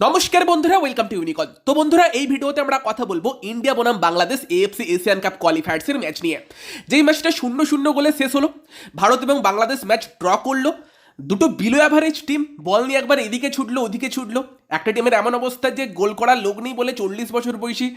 নমস্কার বন্ধুরা welcome to ইউনিকল তো বন্ধুরা, এই ভিডিওতে আমরা কথা বলব ইন্ডিয়া বনাম বাংলাদেশ এএফসি এশিয়ান কাপ কোয়ালিফায়ার্সের ম্যাচ নিয়ে। যেই ম্যাচটা শূন্য শূন্য গোলে শেষ হলো, ভারত এবং বাংলাদেশ ম্যাচ ড্র করল, দুটো বিলো অ্যাভারেজ টিম বল নিয়ে একবার এদিকে ছুটলো, ওদিকে ছুটলো একটা টিমের এমন অবস্থা যে গোল করার লোক নেই বলে চল্লিশ বছর বয়সী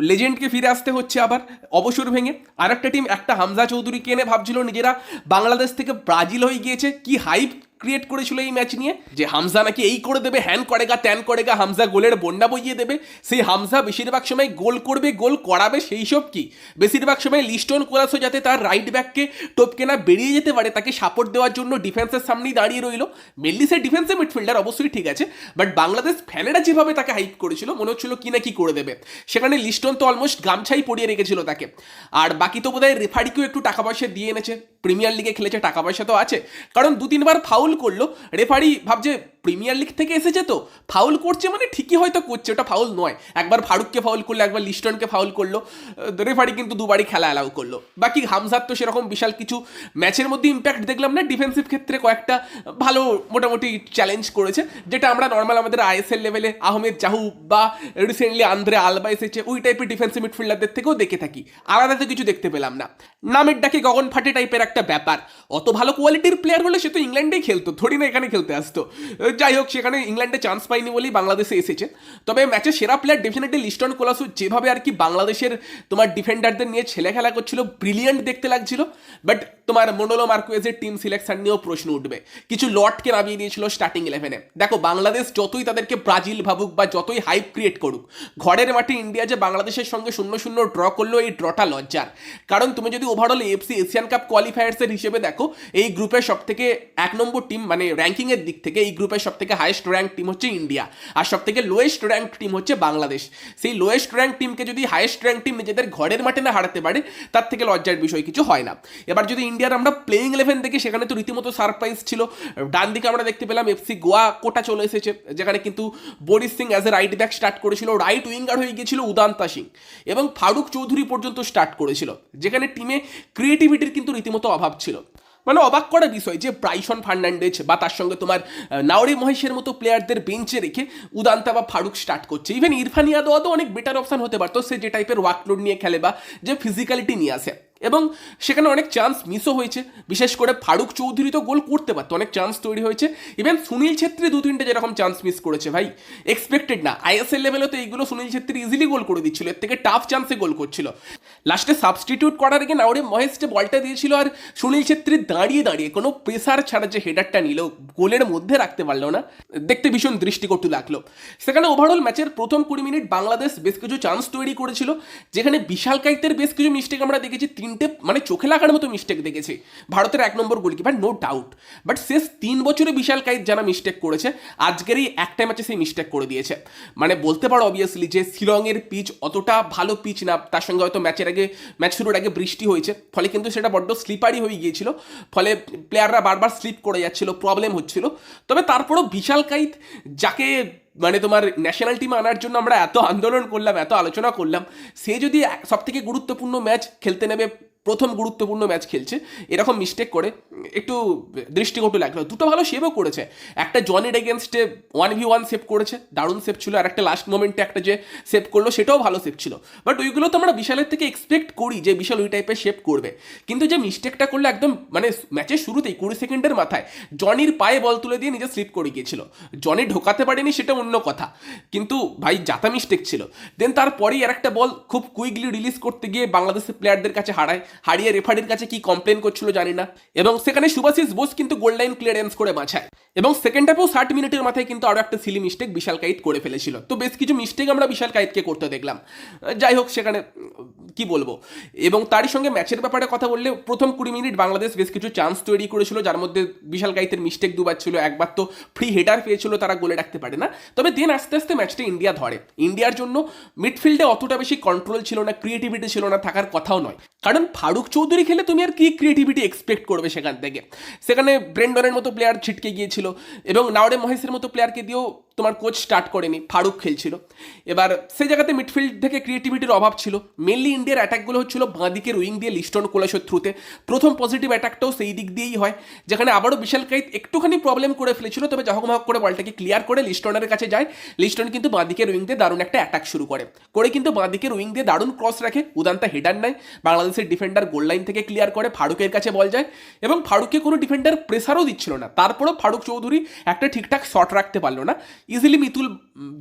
লেজেন্ডকে ফিরে আসতে হচ্ছে আবার, অবসর ভেঙে। আর একটা টিম একটা হামজা চৌধুরীকে এনে ভাবছিল নিজেরা বাংলাদেশ থেকে ব্রাজিল হয়ে গিয়েছে। কি হাইপ ক্রিয়েট করেছিল এই ম্যাচ নিয়ে? যে হামজা নাকি এই করে দেবে হ্যান করেগা ত্যান করেগা হামজা গোলের বন্যা বইয়ে দেবে। সেই হামজা বেশিরভাগ সময় গোল করবে, গোল করাবে, সেই সব কি? বেশিরভাগ সময় লিস্টন কোলাসও যাতে তার রাইট ব্যাককে টপকে না বেরিয়ে যেতে পারে, তাকে সাপোর্ট দেওয়ার জন্য ডিফেন্সের সামনেই দাঁড়িয়ে রইল। মেনলি সে ডিফেন্সে মিডফিল্ডার অবশ্যই ঠিক আছে বাট বাংলাদেশ ফ্যানেরা যেভাবে তাকে হাইপ করেছিল, মনে হচ্ছিল কি না কি করে দেবে। সেখানে লিস্টন তো অলমোস্ট গামছাই পড়িয়ে রেখেছিল তাকে। আর বাকি তো বোধহয় রেফারিকেও একটু টাকা পয়সা দিয়ে এনেছে। প্রিমিয়ার লিগে খেলেছে টাকা পয়সা তো আছে। কারণ দু তিনবার ফাউল করল রেফারি ভাবছে প্রিমিয়ার লিগ থেকে এসেছে তো ফাউল করছে মানে ঠিকই হয়তো করছে, ওটা ফাউল নয়। একবার ফারুককে ফাউল করল, একবার লিস্টনকে ফাউল করল রেফারি কিন্তু দুবারই খেলা অ্যালাউ করল। বাকি হামজার তো সেরকম বিশাল কিছু ম্যাচের মধ্যে ইম্প্যাক্ট দেখলাম না ডিফেন্সিভ ক্ষেত্রে কয়েকটা ভালো মোটামুটি চ্যালেঞ্জ করেছে, যেটা আমরা নর্মাল আমাদের আইএসএল লেভেলে আহমেদ জাহু বা রিসেন্টলি আন্দ্রে আলবা এসেছে, ওই টাইপের ডিফেন্সিভ মিডফিল্ডারদের থেকেও দেখে থাকি। আলাদা তো কিছু দেখতে পেলাম না। নামের ডাকে গগন ফাটে টাইপের একটা ব্যাপার। অত ভালো কোয়ালিটির প্লেয়ার হলে সে তো ইংল্যান্ডেই খেলতো, থোড়ি না এখানে খেলতে আসতো। যাই হোক, সেখানে ইংল্যান্ডে চান্স পাইনি বলেই বাংলাদেশে এসেছে। তবে ম্যাচের সেরা প্লেয়ার ডেফিনেটলি লিস্টন কোলাসু যেভাবে আর কি বাংলাদেশের তোমার ডিফেন্ডারদের নিয়ে ছেলে খেলা করছিল ব্রিলিয়ান্ট দেখতে লাগছিল। বাট তোমার মোনোলো মার্কুয়েজের টিম সিলেকশন নিয়েও প্রশ্ন উঠবে। কিছু লটকে নামিয়ে দিয়েছিল স্টার্টিং ইলেভেনে দেখো, বাংলাদেশ যতই তাদেরকে ব্রাজিল ভাবুক বা যতই হাইপ ক্রিয়েট করুক, ঘরের মাঠে ইন্ডিয়া যে বাংলাদেশের সঙ্গে শূন্য শূন্য ড্র করল, এই ড্রটা লজ্জার। কারণ তুমি যদি ওভারঅল এফসি এশিয়ান কাপ কোয়ালিফায়ার্সের হিসেবে দেখো, এই গ্রুপের সব থেকে এক নম্বর টিম মানে র্যাঙ্কিংয়ের দিক থেকে এই গ্রুপের সব থেকে হাইয়েস্ট র্যাঙ্ক টিম হচ্ছে ইন্ডিয়া আর সব থেকে লোয়েস্ট র্যাঙ্ক টিম হচ্ছে বাংলাদেশ সেই লোয়েস্ট র্যাঙ্ক টিমকে যদি হাইয়েস্ট র্যাঙ্ক টিম নিজেদের ঘরের মাঠে না হারাতে পারে, তার থেকে লজ্জার বিষয় কিছু হয় না। এবার যদি ইন্ডিয়ার আমরা প্লেইং ইলেভেন দেখি, সেখানে তো রীতিমতো সারপ্রাইজ ছিল। ডান দিকে আমরা দেখতে পেলাম এফসি গোয়া, কোটা চলে এসেছে, যেখানে কিন্তু Boris Singh as a right back start করেছিল। রাইট উইঙ্গার হয়ে গিয়েছিল উদান্তা সিং এবং ফারুক চৌধুরী পর্যন্ত স্টার্ট করেছিল। যেখানে টিমে ক্রিয়েটিভিটির কিন্তু রীতিমতো অভাব ছিল। মানে অবাক করা বিষয় যে ব্রাইসন ফার্নান্ডেজ বা তার সঙ্গে তোমার নাওরি মহেশের মতো প্লেয়ারদের বেঞ্চে রেখে উদান্তা বা ফারুক স্টার্ট করছে। ইভেন ইরফান ইয়াদওয়া তো অনেক বেটার অপশান হতে পারতো, সে যে টাইপের ওয়ার্কলোড নিয়ে খেলে বা যে ফিজিক্যালিটি নিয়ে আসে। এবং সেখানে অনেক চান্স মিসও হয়েছে। বিশেষ করে ফারুক চৌধুরী তো গোল করতে পারতো, অনেক চান্স তৈরি হয়েছে। ইভেন সুনীল ছেত্রী দু তিনটে যেরকম চান্স মিস করেছে, ভাই এক্সপেক্টেড না। আইএসএল লেভেলে তো এইগুলো সুনীল ছেত্রী ইজিলি গোল করে দিচ্ছিল, এর থেকে টাফ চান্সে গোল করছিল। লাস্টে সাবস্টিটিউট করার আগে নাওরে মহেশ যে বলটা দিয়েছিল আর সুনীল ছেত্রী দাঁড়িয়ে দাঁড়িয়ে কোনো প্রেসার ছাড়া যে হেডারটা নিল, গোলের মধ্যে রাখতে পারল না, দেখতে ভীষণ দৃষ্টিকটু লাগল। সেখানে ওভারঅল ম্যাচের প্রথম কুড়ি মিনিট বাংলাদেশ বেশ কিছু চান্স তৈরি করেছিল, যেখানে বিশাল কাইতের বেশ কিছু মিস্টেক আমরা দেখেছি তিনটে মানে চোখে লাগার মতো মিস্টেক দেখেছি। ভারতের এক নম্বর গোলকিপার নো ডাউট বাট শেষ তিন বছরে বিশাল কাইত যারা মিস্টেক করেছে, আজকের এই একটা ম্যাচে সেই মিস্টেক করে দিয়েছে। মানে বলতে পারো অবভিয়াসলি যে শিলংয়ের পিচ অতটা ভালো পিচ না, তার সঙ্গে হয়তো ম্যাচের আগে ম্যাচ শুরুর আগে বৃষ্টি হয়েছে। ফলে কিন্তু সেটা বড্ড স্লিপারি হয়ে গিয়েছিল। ফলে প্লেয়াররা বারবার স্লিপ করে যাচ্ছিল প্রবলেম হচ্ছিল। তবে তারপরও বিশাল কাইত যাকে মানে তোমার ন্যাশনাল টিম আনার জন্য আমরা এত আন্দোলন করলাম, এত আলোচনা করলাম, সে যদি সবথেকে গুরুত্বপূর্ণ ম্যাচ খেলতে নেবে প্রথম গুরুত্বপূর্ণ ম্যাচ খেলছে। এরকম মিস্টেক করে একটু দৃষ্টিকটু লাগল। দুটো ভালো সেভও করেছে। একটা জনের এগেনস্টে ওয়ান ভি ওয়ান সেভ করেছে। দারুণ সেভ ছিল। আর একটা লাস্ট মোমেন্টে একটা যে সেভ করল, সেটাও ভালো সেভ ছিল। বাট ওইগুলো তো আমরা বিশালের থেকে এক্সপেক্ট করি যে বিশাল ওই টাইপের সেভ করবে। কিন্তু যে মিস্টেকটা করল একদম মানে ম্যাচের শুরুতেই, কুড়ি সেকেন্ডের মাথায় জনির পায়ে বল তুলে দিয়ে নিজে স্লিপ করে গিয়েছিল। জনি ঢোকাতে পারেনি, সেটা অন্য কথা। কিন্তু ভাই জাতা মিস্টেক ছিল। দেন তারপরেই আর একটা বল খুব কুইকলি রিলিজ করতে গিয়ে বাংলাদেশের প্লেয়ারদের কাছে হারায়। হারিয়ে রেফারির কাছে কি কমপ্লেন করছিল জানি না। এবং সেখানে সুভাশিস বোস কিন্তু গোল লাইন ক্লিয়ারেন্স করে বাঁচায় এবং সেকেন্ড হাফেও ষাট মিনিটের মাথায় কিন্তু আরও একটা সিলি মিস্টেক বিশাল কাইত করে ফেলেছিল। তো বেশ কিছু মিস্টেক আমরা বিশাল কাইতকে করতে দেখলাম। যাই হোক, সেখানে, কি বলব? এবং তারই সঙ্গে ম্যাচের ব্যাপারে কথা বললে প্রথম কুড়ি মিনিট বাংলাদেশ বেশ কিছু চান্স তৈরি করেছিল, যার মধ্যে বিশাল কাইতের মিস্টেক দুবার ছিল, একবার তো ফ্রি হেডার পেয়েছিল, তারা গোলে রাখতে পারে না। তবে দেন আস্তে আস্তে ম্যাচটা ইন্ডিয়া ধরে। ইন্ডিয়ার জন্য মিডফিল্ডে অতটা বেশি কন্ট্রোল ছিল না ক্রিয়েটিভিটি ছিল না, থাকার কথাও নয়। কারণ ফারুক চৌধুরী খেলে তুমি আর কি ক্রিয়েটিভিটি এক্সপেক্ট করবে সেখান থেকে? সেখানে ব্রেন্ডনের মতো প্লেয়ার ছিটকে গিয়েছিল এবং নাওরে মহেশের মতো প্লেয়ারকে দিয়েও তোমার কোচ স্টার্ট করেনি, ফারুক খেলছিল। এবার সেই জায়গাতে মিডফিল্ড থেকে ক্রিয়েটিভিটির অভাব ছিল। মেনলি ইন্ডিয়ার অ্যাটাকগুলো হচ্ছিল বাঁ দিকের উইং দিয়ে লিস্টন কোলাসের থ্রুতে প্রথম পজিটিভ অ্যাটাকটাও সেই দিক দিয়েই হয়, যেখানে আবারও বিশাল কাইত একটুখানি প্রবলেম করে ফেলেছিল, তবে যখন করে বলটাকে ক্লিয়ার করে লিস্টনের কাছে যায়। লিস্টন কিন্তু বাঁ দিকের উইং দিয়ে দারুণ একটা অ্যাটাক শুরু করে। করে কিন্তু বাঁ দিকের উইং দিয়ে দারুণ ক্রস রাখে, উদান্তা হেডার নেয়। বাংলাদেশের ডিফেন্ডার গোল লাইন থেকে ক্লিয়ার করে ফারুকের কাছে বল যায়, এবং ফারুককে কোনো ডিফেন্ডার প্রেসারও দিচ্ছিল না। তারপরেও ফারুক চৌধুরী একটা ঠিকঠাক শট রাখতে পারল না। ইজিলি মিতুল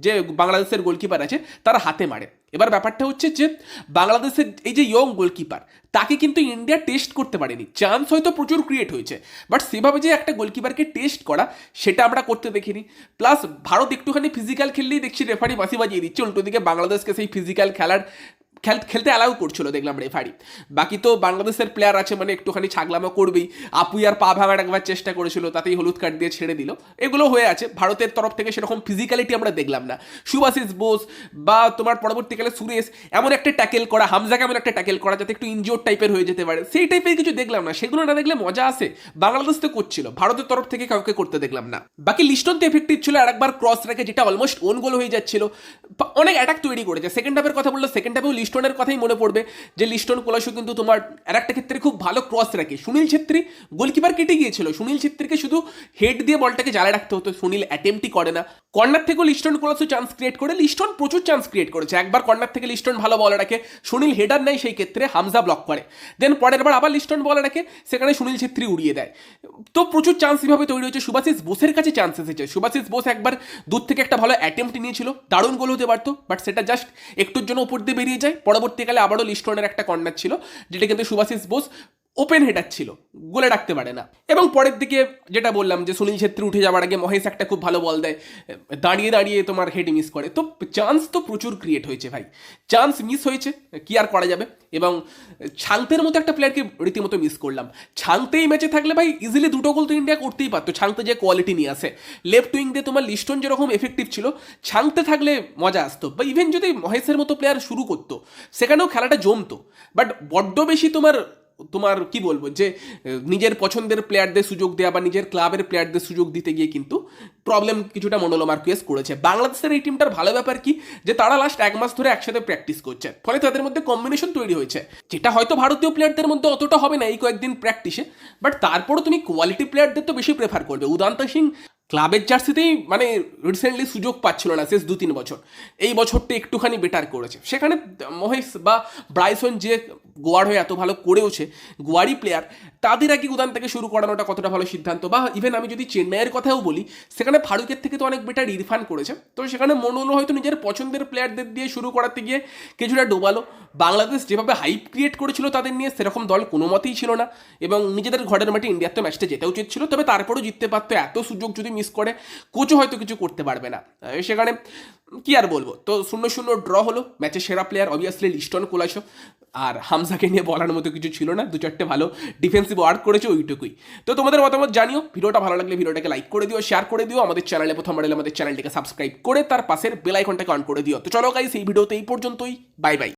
যে বাংলাদেশের গোলকিপার আছে, তারা হাতে মারে। এবার ব্যাপারটা হচ্ছে যে, বাংলাদেশের এই যে ইয়ং গোলকিপার তাকে কিন্তু ইন্ডিয়া টেস্ট করতে পারেনি। চান্স হয়তো প্রচুর ক্রিয়েট হয়েছে বাট সেভাবে যে একটা গোলকিপারকে টেস্ট করা, সেটা আমরা করতে দেখিনি। প্লাস ভারত একটুখানি ফিজিক্যাল খেললেই দেখছি রেফারি বাসি বাজিয়ে দিচ্ছে উল্টো দিকে বাংলাদেশকে সেই ফিজিক্যাল খেলার খেল খেলতে অ্যালাউ করছিল, দেখলাম রেফারি বাকি তো বাংলাদেশের প্লেয়ার আছে মানে একটুখানি ছাগলামো করবেই। আপুই আর পা ভাঙার একবার চেষ্টা করেছিল, তাতেই হলুদ কার্ড দিয়ে ছেড়ে দিল। এগুলো হয়ে আছে। ভারতের তরফ থেকে সেরকম ফিজিক্যালিটি আমরা দেখলাম না। সুভাষিস বোস বা তোমার পরবর্তীকালে সুরেশ, এমন একটা ট্যাকেল করা, হামজাকে এমন একটা ট্যাকেল করা, যাতে একটু ইনজিওর টাইপের হয়ে যেতে পারে। সেই টাইপের কিছু দেখলাম না। সেগুলো না দেখলে মজা আসে বাংলাদেশ তো করছিল। ভারতের তরফ থেকে কাউকে করতে দেখলাম না। বাকি লিস্টন তো এফেক্টিভ ছিল, আর একবার ক্রস রেখে যেটা অলমোস্ট ওন গোল হয়ে যাচ্ছিল। অনেক অ্যাটাক তৈরি করেছে। সেকেন্ড হাফের কথা বলল সেকেন্ড হাফেও লিস্টনের কথাই মনে পড়বে, যে লিস্টন কোলাসু কিন্তু তোমার আর একটা ক্ষেত্রে খুব ভালো ক্রস রাখে। সুনীল ছেত্রী গোলকিপার কেটে গিয়েছিল। সুনীল ছেত্রীকে শুধু হেড দিয়ে বলটাকে জ্বালা রাখতে হতো। সুনীল অ্যাটেম্পটই করে না। কর্নার থেকেও লিস্টন কোলাসু চান্স ক্রিয়েট করে, লিস্টন প্রচুর চান্স ক্রিয়েট করেছে। একবার কর্নার থেকে লিস্টন ভালো বল রাখে সুনীল হেডার নেয় সেই ক্ষেত্রে হামজা ব্লক করে। দেন পরের বার আবার লিস্টন বল রাখে সেখানে সুনীল ছেত্রী উড়িয়ে দেয়। তো প্রচুর চান্স এভাবে তৈরি হয়েছে। সুভাষিস বোসের কাছে চান্স এসেছে। সুভাষিস বোস একবার দূর থেকে একটা ভালো অ্যাটেম্পট নিয়েছিল। দারুণ গোল হতে পারতো বাট সেটা জাস্ট একটুর জন্য উপর দিয়ে বেরিয়ে যায়। পরবর্তীকালে আবারও লিস্টনের একটা কর্নার ছিল, যেটা কিন্তু সুভাষিস বোস ওপেন হেডার ছিল, গোলে ডাকতে পারে না। এবং পরের দিকে যেটা বললাম যে সুনীল ছেত্রী উঠে যাওয়ার আগে মহেশ একটা খুব ভালো বল দেয়, দাঁড়িয়ে দাঁড়িয়ে তোমার হেড মিস করে। তো চান্স তো প্রচুর ক্রিয়েট হয়েছে ভাই। চান্স মিস হয়েছে, কি আর করা যাবে? এবং ছাংতের মতো একটা প্লেয়ারকে রীতিমতো মিস করলাম। ছাংতে এই ম্যাচে থাকলে ভাই ইজিলি দুটো গোল তো ইন্ডিয়া করতেই পারতো। ছাংতে যে কোয়ালিটি নিয়ে আসে। লেফট উইং দিয়ে তোমার লিস্টন যেরকম এফেক্টিভ ছিল, ছাংতে থাকলে মজা আসতো। বা ইভেন যদি মহেশের মতো প্লেয়ার শুরু করতো, সেখানেও খেলাটা জমতো। বাট বড্ড বেশি তোমার তোমার কি বলব, যে নিজের পছন্দের প্লেয়ারদের সুযোগ দেওয়া বা নিজের ক্লাবের প্লেয়ারদের সুযোগ দিতে গিয়ে কিন্তু প্রবলেম কিছুটা মনোলো মার্কুয়েস করেছে। বাংলাদেশের এই টিমটার ভালো ব্যাপার কি, যে তারা লাস্ট এক মাস ধরে একসাথে প্র্যাকটিস করছে। ফলে তাদের মধ্যে কম্বিনেশন তৈরি হয়েছে। যেটা হয়তো ভারতীয় প্লেয়ারদের মধ্যে অতটা হবে না এই কয়েকদিন প্র্যাকটিসে বাট তারপরও তুমি কোয়ালিটি প্লেয়ারদের তো বেশি প্রেফার করবে। উদান্ত সিং ক্লাবের জার্সিতেই মানে রিসেন্টলি সুযোগ পাচ্ছিল না শেষ দু তিন বছর। এই বছরটা একটুখানি বেটার করেছে। সেখানে মহেশ বা ব্রাইসন যে গোয়ার হয়ে এত ভালো করেওছে গোয়ারি প্লেয়ার তাদের আগে উদান থেকে শুরু করানোটা কতটা ভালো সিদ্ধান্ত? বা ইভেন আমি যদি চেন্নাইয়ের কথাও বলি, সেখানে ফারুকের থেকে তো অনেক বেটার ইরফান করেছে। তো সেখানে মনোলো হয়তো নিজের পছন্দের প্লেয়ারদের দিয়ে শুরু করাতে গিয়ে কিছুটা ডোবালো। বাংলাদেশ যেভাবে হাইপ ক্রিয়েট করেছিল তাদের নিয়ে সেরকম দল কোনো মতেই ছিল না। এবং নিজেদের ঘরের মাঠে ইন্ডিয়ার তো ম্যাচটা যেতে উচিত ছিল তবে তারপরেও জিততে পারতো, এত সুযোগ যদি মিস করে কোচও হয়তো কিছু করতে পারবে না। সেখানে কি আর বলব? তো শূন্য শূন্য ড্র হলো ম্যাচের সেরা প্লেয়ার অবভিয়াসলি লিস্টন কোলাসো আর হামসাকে নিয়ে বলার মতো কিছু ছিল না, দু চারটে ভালো ডিফেন্সিভ ওয়ার্ক করেছে ওইটুকুই। তো তোমাদের মতামত জানিও, ভিডিওটা ভালো লাগলে ভিডিওটাকে লাইক করে দিও শেয়ার করে দিও, আমাদের চ্যানেলে প্রথমবার এলে আমাদের চ্যানেলটিকে সাবস্ক্রাইব করে তার পাশের বেল আইকনটাকে অন করে দিও। তো চলো গাইস এই ভিডিওতে এই পর্যন্তই বাই বাই